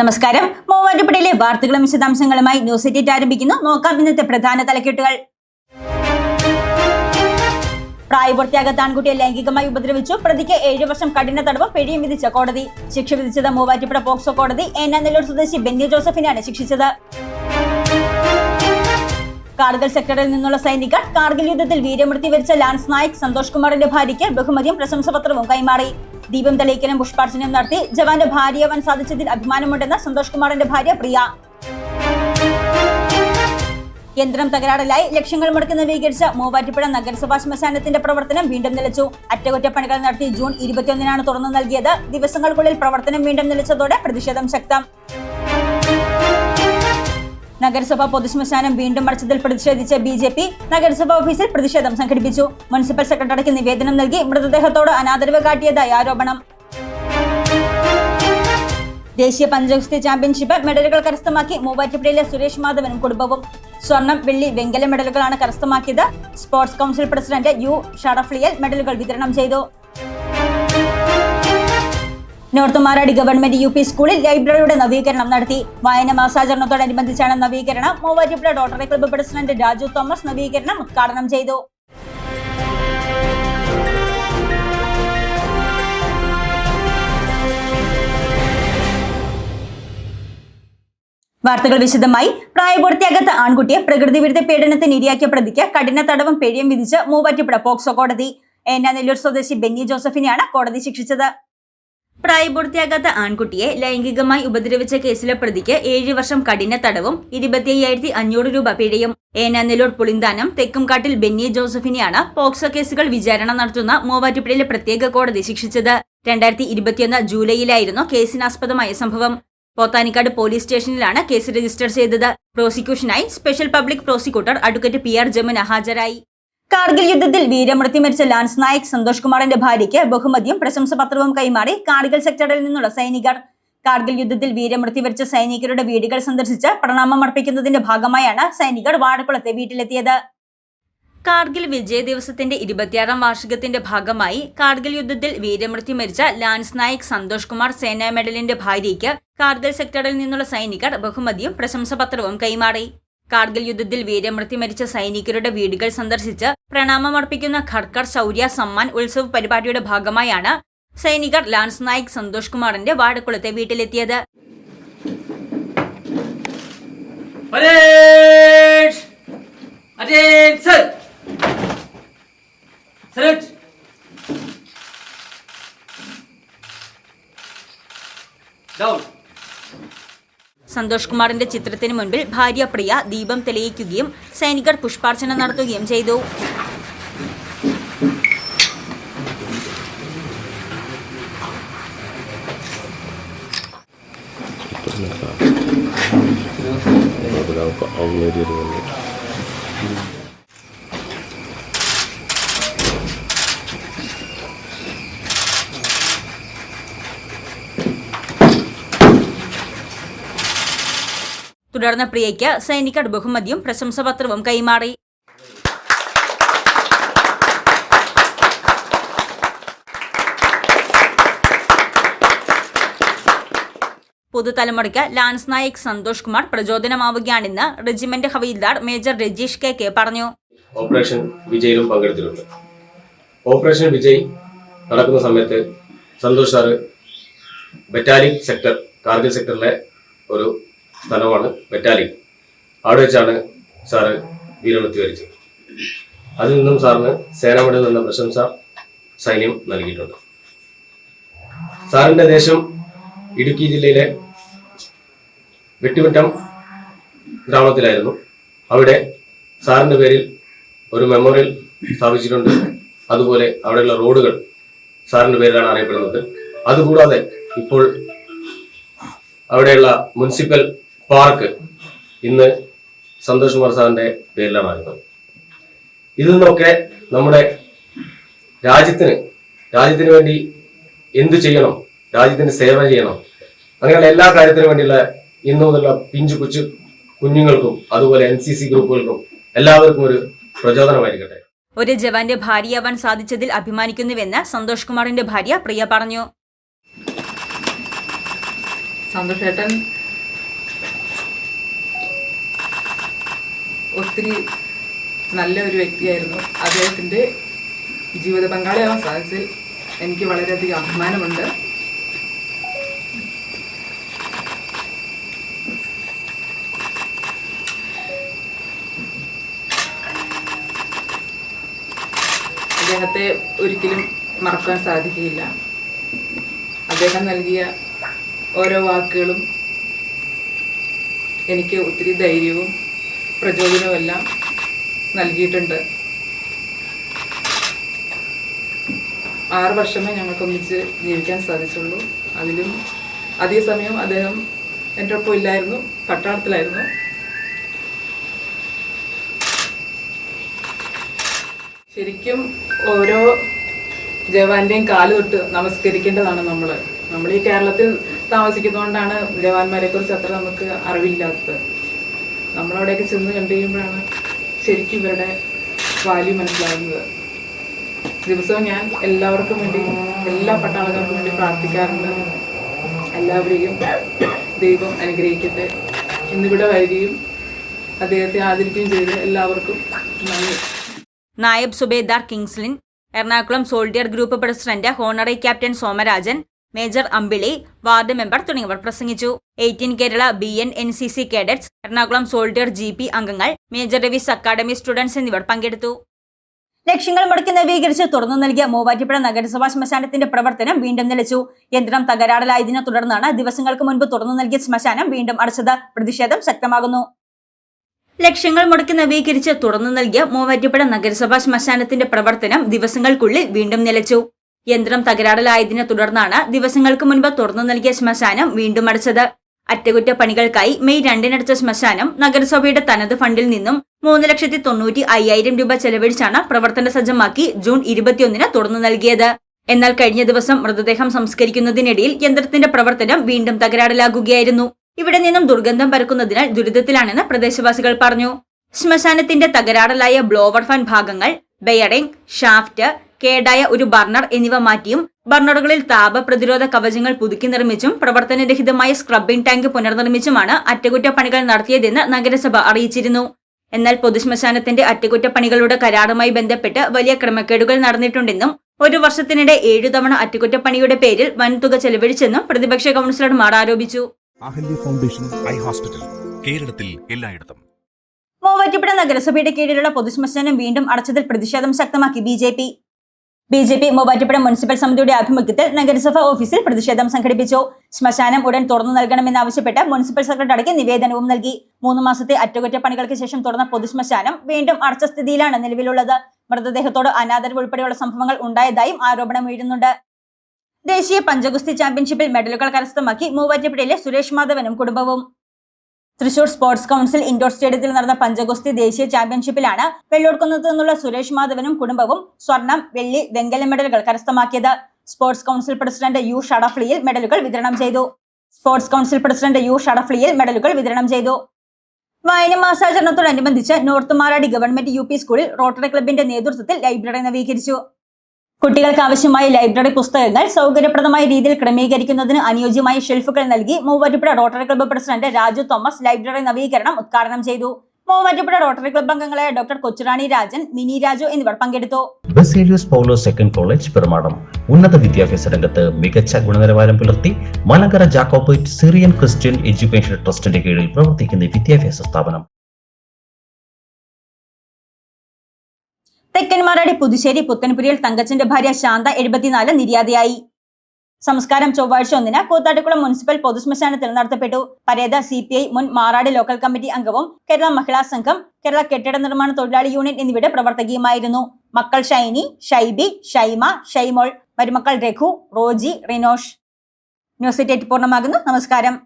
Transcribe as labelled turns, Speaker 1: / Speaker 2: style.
Speaker 1: നമസ്കാരം. മൂവാറ്റുപുഴയിലെ വാർത്തകളും വിശദാംശങ്ങളുമായി ന്യൂസ് എറ്റിറ്റ് ആരംഭിക്കുന്നു. നോക്കാം ഇന്നത്തെ പ്രധാന തലക്കെട്ടുകൾ. പ്രായപൂർത്തിയാകാത്ത ആൺകുട്ടിയെ ലൈംഗികമായി ഉപദ്രവിച്ചു. പ്രതിക്ക് ഏഴു വർഷം കഠിന തടവ് പിഴയും വിധിച്ച കോടതി. ശിക്ഷ വിധിച്ചത് മൂവാറ്റുപുഴ പോക്സോ കോടതി. ഏനാനെല്ലൂർ സ്വദേശി ബെന്നി ജോസഫിനെയാണ് ശിക്ഷിച്ചത്. കാർഗിൽ സെക്ടറിൽ നിന്നുള്ള സൈനികർ കാർഗിൽ യുദ്ധത്തിൽ വീരമൃത്യു വരിച്ച ലാൻസ് നായിക് സന്തോഷ് കുമാറിന്റെ ഭാര്യയ്ക്ക് ബഹുമതിയും പ്രശംസപത്രവും കൈമാറി. ദീപം തെളിയിക്കലും പുഷ്പാർച്ചനയും നടത്തി. ജവാന്റെ ഭാര്യയാവാൻ സാധിച്ചതിൽ അഭിമാനമുണ്ടെന്ന് സന്തോഷ് കുമാറിന്റെ ഭാര്യ പ്രിയ. യന്ത്രം തകരാറിലായി. ലക്ഷ്യങ്ങൾ മുടക്കി നവീകരിച്ച മൂവാറ്റുപുഴ നഗരസഭാ ശ്മശാനത്തിന്റെ പ്രവർത്തനം വീണ്ടും നിലച്ചു. അറ്റകുറ്റപ്പണികൾ നടത്തി ജൂൺ ഇരുപത്തിയൊന്നിനാണ് തുറന്നു നൽകിയത്. ദിവസങ്ങൾക്കുള്ളിൽ പ്രവർത്തനം വീണ്ടും നിലച്ചതോടെ പ്രതിഷേധം ശക്തം. നഗരസഭ പൊതുശ്മശാനം വീണ്ടും അടച്ചതിൽ പ്രതിഷേധിച്ച് ബി ജെ പി നഗരസഭാ ഓഫീസിൽ പ്രതിഷേധം സംഘടിപ്പിച്ചു. മുനിസിപ്പൽ സെക്രട്ടറിക്ക് നിവേദനം നൽകി മൃതദേഹത്തോട് അനാദരവ് കാട്ടിയതായി ആരോപണം. ദേശീയ പഞ്ചഗുസ്തി ചാമ്പ്യൻഷിപ്പ് മെഡലുകൾ കരസ്ഥമാക്കി മൂവാറ്റുപുഴയിലെ സുരേഷ് മാധവനും കുടുംബവും. സ്വർണം വെള്ളി വെങ്കല മെഡലുകളാണ് കരസ്ഥമാക്കിയത്. സ്പോർട്സ് കൗൺസിൽ പ്രസിഡന്റ് യു ഷറഫ്ലിയൽ മെഡലുകൾ വിതരണം ചെയ്തു. North Maradi government U P സ്കൂളിൽ ലൈബ്രറിയുടെ നവീകരണം നടത്തി. വായന മാസാചരണത്തോടനുബന്ധിച്ചാണ് നവീകരണം. Muvattupuzha Rotary Club president Raju Thomas നവീകരണം ഉദ്ഘാടനം ചെയ്തു. വാർത്തകൾ വിശദമായി. പ്രായപൂർത്തിയാകാത്ത ആൺകുട്ടിയെ പ്രകൃതിവിരുദ്ധ പീഡനത്തിന് ഇരയാക്കിയ പ്രതിക്ക് കഠിന തടവും പേടിയും വിധിച്ച് മൂവാറ്റുപുഴ പോക്സോ കോടതി. ഏനാനെല്ലൂർ സ്വദേശി ബെന്നി ജോസഫിനെയാണ് കോടതി ശിക്ഷിച്ചത്. പ്രായപൂർത്തിയാകാത്ത ആൺകുട്ടിയെ ലൈംഗികമായി ഉപദ്രവിച്ച കേസിലെ പ്രതിക്ക് ഏഴ് വർഷം കഠിന തടവും ഇരുപത്തിയ്യായിരത്തി അഞ്ഞൂറ് രൂപ പിഴയും. ഏനാനെല്ലൂർ പുളിന്താനം തെക്കുംകാട്ടിൽ ബെന്നി ജോസഫിനെയാണ് പോക്സോ കേസുകൾ വിചാരണ നടത്തുന്ന മൂവാറ്റുപുഴയിലെ പ്രത്യേക കോടതി ശിക്ഷിച്ചത്. രണ്ടായിരത്തി ഇരുപത്തിയൊന്ന് ജൂലൈയിലായിരുന്നു കേസിനാസ്പദമായ സംഭവം. പോത്താനിക്കാട് പോലീസ് സ്റ്റേഷനിലാണ് കേസ് രജിസ്റ്റർ ചെയ്തത്. പ്രോസിക്യൂഷനായി special public prosecutor advocate P R Jamuna ഹാജരായി. കാർഗിൽ യുദ്ധത്തിൽ വീരമൃത്യു മരിച്ച ലാൻസ് നായക് സന്തോഷ് കുമാറിന്റെ ഭാര്യയ്ക്ക് ബഹുമതിയും പ്രശംസപത്രവും കൈമാറി കാർഗിൽ സെക്ടറിൽ നിന്നുള്ള സൈനികർ. കാർഗിൽ യുദ്ധത്തിൽ വീരമൃത്യു വരിച്ച സൈനികരുടെ വീടുകൾ സന്ദർശിച്ച് പ്രണാമം അർപ്പിക്കുന്നതിന്റെ ഭാഗമായാണ് സൈനികർ വാഴക്കുളത്തെ വീട്ടിലെത്തിയത്. കാർഗിൽ വിജയ ദിവസത്തിന്റെ ഇരുപത്തിയാറാം വാർഷികത്തിന്റെ ഭാഗമായി കാർഗിൽ യുദ്ധത്തിൽ വീരമൃത്യു മരിച്ച ലാൻസ് നായിക് സന്തോഷ് കുമാർ സേനാ മെഡലിന്റെ ഭാര്യയ്ക്ക് കാർഗിൽ സെക്ടറിൽ നിന്നുള്ള സൈനികർ ബഹുമതിയും പ്രശംസപത്രവും കൈമാറി. കാർഗിൽ യുദ്ധത്തിൽ വീരമൃത്യു മരിച്ച സൈനികരുടെ വീടുകൾ സന്ദർശിച്ച് പ്രണാമമർപ്പിക്കുന്ന ഖർക്കർ ശൗര്യ സമ്മാൻ ഉത്സവ് പരിപാടിയുടെ ഭാഗമായാണ് സൈനികർ ലാൻസ് നായിക് സന്തോഷ് കുമാറിന്റെ വാഴക്കുളത്തെ വീട്ടിലെത്തിയത്!
Speaker 2: Down.
Speaker 1: സന്തോഷ് കുമാറിന്റെ ചിത്രത്തിന് മുൻപിൽ ഭാര്യ പ്രിയ ദീപം തെളിയിക്കുകയും സൈനികർ പുഷ്പാർച്ചന നടത്തുകയും ചെയ്തു തുടർന്ന് പ്രിയയ്ക്ക് സൈനിക ബഹുമതിയും പ്രശംസപത്രവും കൈമാറി. പുതുതലമുറയ്ക്ക് lance naik Santhosh Kumar പ്രചോദനമാവുകയാണെന്ന് regiment havildar major Rajeesh K K പറഞ്ഞു.
Speaker 3: ഓപ്പറേഷൻ വിജയിലും പങ്കെടുത്തിട്ടുണ്ട്. ഓപ്പറേഷൻ വിജയ് നടക്കുന്ന സമയത്ത് Santhosh sir battalion sector Kargil സെക്ടറിലെ ഒരു സ്ഥലമാണ് ബറ്റാലിയൻ അവിടെ വെച്ചാണ് സാറ് വീരമൃത്യു വരിച്ചത്. അതിൽ നിന്നും സാറിന് സേനാമെഡൽ എന്ന പ്രശംസ സൈന്യം നൽകിയിട്ടുണ്ട്. സാറിന്റെ ദേശം ഇടുക്കി ജില്ലയിലെ വെട്ടിമുറ്റം ഗ്രാമത്തിലായിരുന്നു. അവിടെ സാറിന്റെ പേരിൽ ഒരു മെമ്മോറിയൽ സ്ഥാപിച്ചിട്ടുണ്ട്. അതുപോലെ അവിടെയുള്ള റോഡുകൾ സാറിന്റെ പേരിലാണ് അറിയപ്പെടുന്നത്. അതുകൂടാതെ ഇപ്പോൾ അവിടെയുള്ള മുനിസിപ്പൽ പാർക്ക്. ഇന്ന് സന്തോഷ് കുമാർ സാറിന്റെ പേരിലാണ് അറിയുന്നത് ഇതിൽ നിന്നൊക്കെ നമ്മുടെ രാജ്യത്തിന് രാജ്യത്തിന് വേണ്ടി എന്തു ചെയ്യണം രാജ്യത്തിന് സേവനം ചെയ്യണം അങ്ങനെയുള്ള എല്ലാ കാര്യത്തിനും വേണ്ടിയുള്ള ഇന്നു മുതലുള്ള പിഞ്ചു കൊച്ചു കുഞ്ഞുങ്ങൾക്കും അതുപോലെ എൻ സി സി ഗ്രൂപ്പുകൾക്കും എല്ലാവർക്കും ഒരു പ്രചോദനമായിരിക്കട്ടെ.
Speaker 1: ഒരു ജവാന്റെ ഭാര്യയാവാൻ സാധിച്ചതിൽ അഭിമാനിക്കുന്നുവെന്ന് സന്തോഷ് കുമാറിന്റെ ഭാര്യ പ്രിയ പറഞ്ഞു.
Speaker 4: സന്തോഷേട്ടൻ ഒത്തിരി നല്ല ഒരു വ്യക്തിയായിരുന്നു. അദ്ദേഹത്തിന്റെ ജീവിത പങ്കാളിയാവാൻ സാധിച്ചതിൽ എനിക്ക് വളരെയധികം അഭിമാനമുണ്ട്. അദ്ദേഹത്തെ ഒരിക്കലും മറക്കാൻ സാധിക്കുകയില്ല. അദ്ദേഹം നൽകിയ ഓരോ വാക്കുകളും എനിക്ക് ഒത്തിരി ധൈര്യവും പ്രചോദനവും എല്ലാം നൽകിയിട്ടുണ്ട്. ആറ് വർഷമേ ഞങ്ങൾക്ക് ഒന്നിച്ച് ജീവിക്കാൻ സാധിച്ചുള്ളൂ. അതിലും അധിക സമയം അദ്ദേഹം എന്റെ ഒപ്പം ഇല്ലായിരുന്നു പട്ടാളത്തിലായിരുന്നു. ശരിക്കും ഓരോ ജവാന്റെയും കാൽ തൊട്ട് നമസ്കരിക്കേണ്ടതാണ് നമ്മൾ നമ്മൾ ഈ കേരളത്തിൽ താമസിക്കുന്നതുകൊണ്ടാണ് ജവാന്മാരെ കുറിച്ച് അത്ര നമുക്ക് അറിവില്ലാത്തത്. നമ്മളവിടെയൊക്കെ ചെന്ന് കണ്ടു കഴിയുമ്പോഴാണ് ശരിക്കും ഇവരുടെ വാല്യൂ മനസ്സിലാകുന്നത് ദിവസവും ഞാൻ എല്ലാവർക്കും വേണ്ടി എല്ലാ പട്ടാളക്കാർക്കും വേണ്ടി പ്രാർത്ഥിക്കാറുണ്ട്. എല്ലാവരെയും ദൈവം അനുഗ്രഹിക്കട്ടെ. ഇന്നിവിടെ വരികയും അദ്ദേഹത്തെ ആദരിക്കുകയും ചെയ്ത് എല്ലാവർക്കും നന്ദി.
Speaker 1: Naib subedar Kingslin Ernakulam soldier group president honorary captain Somarajan major Ambili ward member തുടങ്ങിയവർ പ്രസംഗിച്ചു. Eighteen Kerala B N N C C cadets Ernakulam soldier G P അംഗങ്ങൾ മേജർ രവീസ് അക്കാദമി സ്റ്റുഡൻസ് എന്നിവർ പങ്കെടുത്തു. ലക്ഷ്യങ്ങൾ മുടക്കി നവീകരിച്ച് തുറന്നു നൽകിയ മൂവാറ്റുപുഴ നഗരസഭാ ശ്മശാനത്തിന്റെ പ്രവർത്തനം വീണ്ടും നിലച്ചു. യന്ത്രം തകരാറിലായതിനെ തുടർന്നാണ് ദിവസങ്ങൾക്ക് മുൻപ് തുറന്നു നൽകിയ ശ്മശാനം വീണ്ടും അടച്ചത്. പ്രതിഷേധം ശക്തമാകുന്നു. ലക്ഷ്യങ്ങൾ മുടക്കി നവീകരിച്ച് തുറന്നു നൽകിയ മൂവാറ്റുപുഴ നഗരസഭാ ശ്മശാനത്തിന്റെ പ്രവർത്തനം ദിവസങ്ങൾക്കുള്ളിൽ വീണ്ടും നിലച്ചു. യന്ത്രം തകരാറിലായതിനെ തുടർന്നാണ് ദിവസങ്ങൾക്ക് മുൻപ് തുറന്നു നൽകിയ ശ്മശാനം വീണ്ടും അടച്ചത്. അറ്റകുറ്റപ്പണികൾക്കായി മെയ് രണ്ടിനടച്ച ശ്മശാനം നഗരസഭയുടെ തനത് ഫണ്ടിൽ നിന്നും മൂന്ന് ലക്ഷത്തി തൊണ്ണൂറ്റി അയ്യായിരം രൂപ ചെലവഴിച്ചാണ് പ്രവർത്തന സജ്ജമാക്കി ജൂൺ ഇരുപത്തിയൊന്നിന് തുറന്നു നൽകിയത്. എന്നാൽ കഴിഞ്ഞ ദിവസം മൃതദേഹം സംസ്കരിക്കുന്നതിനിടയിൽ യന്ത്രത്തിന്റെ പ്രവർത്തനം വീണ്ടും തകരാറിലാകുകയായിരുന്നു. ഇവിടെ നിന്നും ദുർഗന്ധം പരക്കുന്നതിനാൽ ദുരിതത്തിലാണെന്ന് പ്രദേശവാസികൾ പറഞ്ഞു. ശ്മശാനത്തിന്റെ തകരാറിലായ ബ്ലോവർ ഫാൻ ഭാഗങ്ങൾ ബെയറിംഗ് ഷാഫ്റ്റ് കേടായ ഒരു ബർണർ എന്നിവ മാറ്റിയും ബർണറുകളിൽ താപ പ്രതിരോധ കവചങ്ങൾ പുതുക്കി നിർമ്മിച്ചും പ്രവർത്തനരഹിതമായ സ്ക്രബിംഗ് ടാങ്ക് പുനർനിർമ്മിച്ചുമാണ് അറ്റകുറ്റപ്പണികൾ നടത്തിയതെന്ന് നഗരസഭ അറിയിച്ചിരുന്നു. എന്നാൽ പൊതുശ്മശാനത്തിന്റെ അറ്റകുറ്റപ്പണികളുടെ കരാറുമായി ബന്ധപ്പെട്ട് വലിയ ക്രമക്കേടുകൾ നടന്നിട്ടുണ്ടെന്നും ഒരു വർഷത്തിനിടെ ഏഴു തവണ അറ്റകുറ്റപ്പണിയുടെ പേരിൽ വൻതുക ചെലവഴിച്ചെന്നും പ്രതിപക്ഷ കൗൺസിലർമാർ ആരോപിച്ചു.
Speaker 5: അഹല്യ ഫൗണ്ടേഷൻ ഐ ഹോസ്പിറ്റൽ കേരളത്തിൽ എല്ലായിടത്തും.
Speaker 1: മൂവാറ്റുപുഴ നഗരസഭയുടെ കീഴിലുള്ള പൊതുശ്മശാനം വീണ്ടും അടച്ചതിൽ പ്രതിഷേധം ശക്തമാക്കി B J P. B J P Muvattupuzha municipal സമിതിയുടെ ആഭിമുഖ്യത്തിൽ നഗരസഭ ഓഫീസിൽ പ്രതിഷേധം സംഘടിപ്പിച്ചു. ശ്മശാനം ഉടൻ തുറന്നു നൽകണമെന്നാവശ്യപ്പെട്ട് മുനിസിപ്പൽ സെക്രട്ടറിക്ക് നിവേദനവും നൽകി. മൂന്ന് മാസത്തെ അറ്റകുറ്റപ്പണികൾക്ക് ശേഷം തുറന്ന പൊതുശ്മശാനം വീണ്ടും അടച്ച സ്ഥിതിയിലാണ് നിലവിലുള്ളത്. മൃതദേഹത്തോട് അനാദരവ് ഉൾപ്പെടെയുള്ള സംഭവങ്ങൾ ഉണ്ടായതായും ആരോപണം ഉയരുന്നുണ്ട്. ദേശീയ പഞ്ചഗുസ്തി ചാമ്പ്യൻഷിപ്പിൽ മെഡലുകൾ കരസ്ഥമാക്കി മൂവാറ്റുപുഴയിലെ സുരേഷ് മാധവനും കുടുംബവും. തൃശൂർ സ്പോർട്സ് കൗൺസിൽ ഇൻഡോർ സ്റ്റേഡിയത്തിൽ നടന്ന പഞ്ചഗുസ്തി ദേശീയ ചാമ്പ്യൻഷിപ്പിലാണ് വെള്ളോടുക്കുന്നത് നിന്നുള്ള സുരേഷ് മാധവനും കുടുംബവും സ്വർണം വെള്ളി വെങ്കല മെഡലുകൾ കരസ്ഥമാക്കിയത്. സ്പോർട്സ് കൗൺസിൽ പ്രസിഡന്റ് യു ഷടഫ്ലിയിൽ മെഡലുകൾ വിതരണം ചെയ്തു. സ്പോർട്സ് കൗൺസിൽ പ്രസിഡന്റ് യു ഷടഫ്ലിയിൽ മെഡലുകൾ വിതരണം ചെയ്തു. വായന മാസാചരണത്തോടനുബന്ധിച്ച് നോർത്ത് മാറാടി ഗവൺമെന്റ് യു സ്കൂളിൽ റോട്ടറി ക്ലബിന്റെ നേതൃത്വത്തിൽ ലൈബ്രറി നവീകരിച്ചു. കുട്ടികൾക്ക് ആവശ്യമായ ലൈബ്രറി പുസ്തകങ്ങൾ സൗകര്യപ്രദമായ രീതിയിൽ ക്രമീകരിക്കുന്നതിന് അനുയോജ്യമായ ഷെൽഫുകൾ നൽകി Muvattupuzha Rotary Club president Raju Thomas library നവീകരണം ഉദ്ഘാടനം ചെയ്തു. മൂവാറ്റുപുഴ റോട്ടറി ക്ലബ്ബ് അംഗങ്ങളായ ഡോക്ടർ കൊച്ചുറാണി രാജൻ മിനി രാജു എന്നിവർ പങ്കെടുത്തു.
Speaker 6: സെക്കൻഡ് കോളേജ് ഉന്നത വിദ്യാഭ്യാസ രംഗത്ത് മികച്ച ഗുണനിലവാരം പുലർത്തി Malankara Jacobite Syrian Christian education ട്രസ്റ്റിന്റെ കീഴിൽ പ്രവർത്തിക്കുന്ന വിദ്യാഭ്യാസ സ്ഥാപനം.
Speaker 1: തെക്കൻ മാറാടി പുതുശ്ശേരി പുത്തൻപുരിയിൽ തങ്കച്ചന്റെ ഭാര്യ ശാന്ത എഴുപത്തിനാല് നിര്യാതയായി. സംസ്കാരം ചൊവ്വാഴ്ച ഒന്നിന് കൂത്താട്ടുകുളം മുനിസിപ്പൽ പൊതുശ്മശാനത്തിൽ നടത്തപ്പെട്ടു. പരേത സി പി ഐ മുൻ മാറാട് ലോക്കൽ കമ്മിറ്റി അംഗവും കേരള മഹിളാ സംഘം കേരള കെട്ടിട നിർമ്മാണ തൊഴിലാളി യൂണിയൻ എന്നിവയുടെ പ്രവർത്തകയുമായിരുന്നു. മക്കൾ ഷൈനി ഷൈബി ഷൈമ ഷൈമോൾ. മരുമക്കൾ രഘു റോജി റിനോഷ്. ന്യൂസ് എയ്റ്റ് പൂർണമാകുന്നു. നമസ്കാരം.